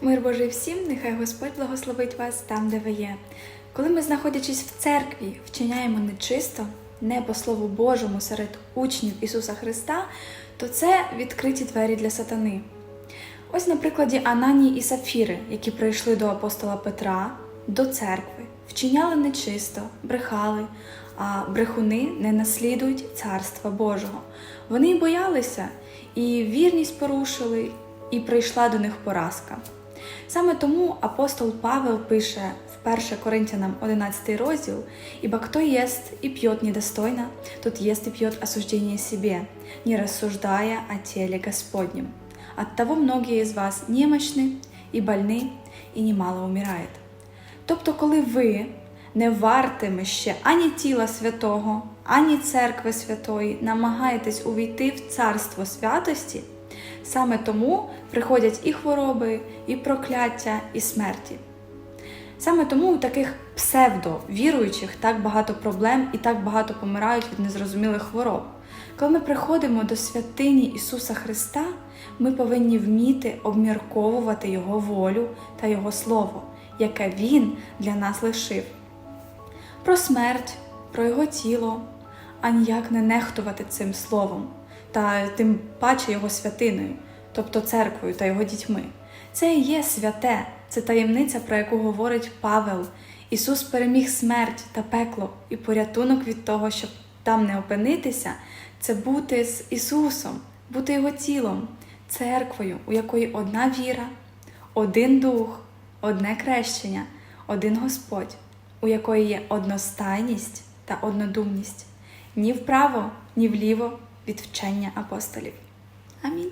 Мир Божий всім, нехай Господь благословить вас там, де ви є. Коли ми, знаходячись в церкві, вчиняємо нечисто, не по Слову Божому серед учнів Ісуса Христа, то це відкриті двері для сатани. Ось на прикладі Ананії і Сапфіри, які прийшли до апостола Петра, до церкви, вчиняли нечисто, брехали, а брехуни не наслідують Царства Божого. Вони боялися, і вірність порушили, і прийшла до них поразка. Саме тому апостол Павел пише в 1 Коринтянам 11 розділ, «Ибо кто ест и пьет недостойно, тот ест и пьет осуждение себе, не рассуждая о теле Господнем. Оттого многие из вас немощны и больны, і немало умирает». Тобто, коли ви не вартими ще ані тіла святого, ані церкви святої, намагаєтесь увійти в царство святості, саме тому приходять і хвороби, і прокляття, і смерті. Саме тому у таких псевдовіруючих так багато проблем і так багато помирають від незрозумілих хвороб. Коли ми приходимо до святині Ісуса Христа, ми повинні вміти обмірковувати Його волю та Його Слово, яке Він для нас лишив. Про смерть, про Його тіло, а ніяк не нехтувати цим словом, та тим паче Його святиною, тобто церквою та його дітьми. Це і є святе, це таємниця, про яку говорить Павел. Ісус переміг смерть та пекло, і порятунок від того, щоб там не опинитися, це бути з Ісусом, бути Його тілом, церквою, у якої одна віра, один дух, одне крещення, один Господь, у якої є одностайність та однодумність, ні вправо, ні вліво від вчення апостолів. Амінь.